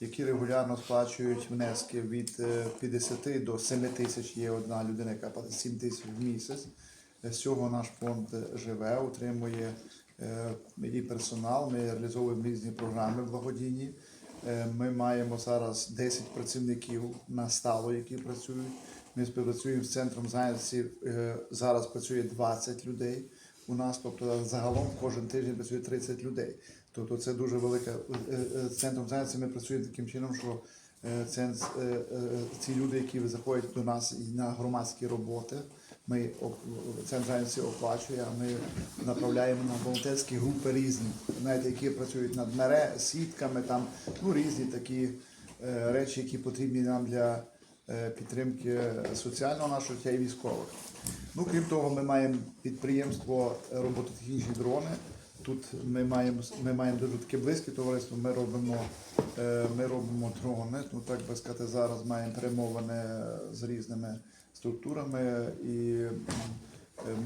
які регулярно сплачують внески від е, 50 до 7 тисяч. Є одна людина, яка платить 7 тисяч в місяць. З цього наш фонд живе, утримує е, і персонал. Ми реалізовуємо різні програми благодійні. Е, Ми маємо зараз 10 працівників на стало, які працюють. Ми співпрацюємо з центром зайнятості. е, Зараз працює 20 людей у нас, тобто загалом кожен тиждень працює 30 людей. Тобто це дуже велика е, е, центром зайнятості. Ми працюємо таким чином, що е, ці люди, які заходять до нас і на громадські роботи, ми центр зайнятості оплачує, а ми направляємо на волонтерські групи різні, навіть які працюють над мере, сітками, там ну різні такі речі, які потрібні нам для підтримки соціального нашого життя і військових. Ну, крім того, ми маємо підприємство е, робототехнічні дрони. Тут ми маємо ми маємо дуже таке близьке товариство. Ми робимо е, ми робимо дрони. Ну так би сказати, зараз маємо перемовини з різними структурами і е,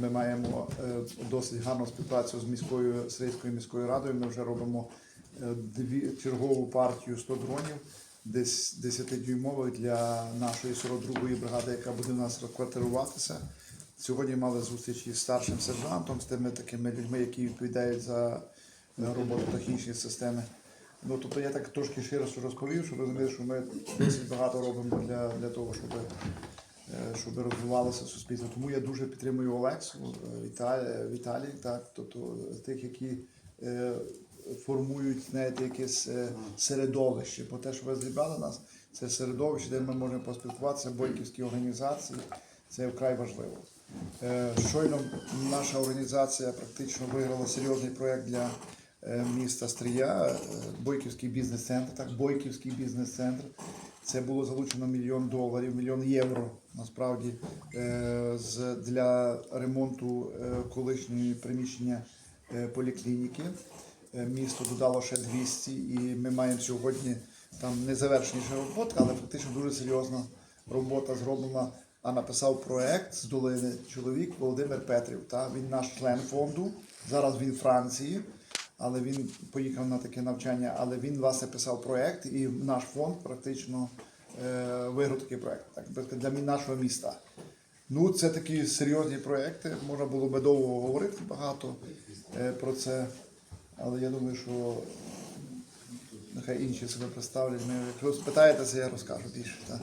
ми маємо е, досить гарну співпрацю з міською Сирійською міською радою. Ми вже робимо е, дві чергову партію 100 дронів, десь 10-дюймових для нашої 42-ї бригади, яка буде у нас розквартируватися. Сьогодні мали зустріч із старшим сержантом, з тими такими людьми, які відповідають за е, роботу технічної системи. Ну, тобто я так трошки раз розповів, щоб розуміли, що ми досить багато робимо для, для того, щоб, е, щоб розвивалося суспільство. Тому я дуже підтримую Олексу, е, Віталій, Віталій так, тобто тих, які е, формують знаєте, якесь е, середовище. Бо те, що ви зібрали нас, це середовище, де ми можемо поспілкуватися, бойківські організації, це вкрай важливо. Е, Щойно наша організація практично виграла серйозний проєкт для е, міста Стрия, е, Бойківський бізнес-центр. Так, Бойківський бізнес-центр. Це було залучено мільйон доларів, мільйон євро насправді для ремонту колишньої приміщення поліклініки. Е, Місто додало ще 200, і ми маємо сьогодні там незавершеніша робота, але фактично дуже серйозна робота зроблена. А написав проект з долини чоловік Володимир Петрів. Та він наш член фонду. Зараз він Франції, але він поїхав на таке навчання. Але він власне писав проект, і наш фонд практично е, виграв такий проект. Так для нашого міста. Ну, це такі серйозні проекти. Можна було би довго говорити багато е, про це. Але я думаю, що нехай інші себе представлять. Ми, якщо спитаєтеся, я розкажу більше. Так.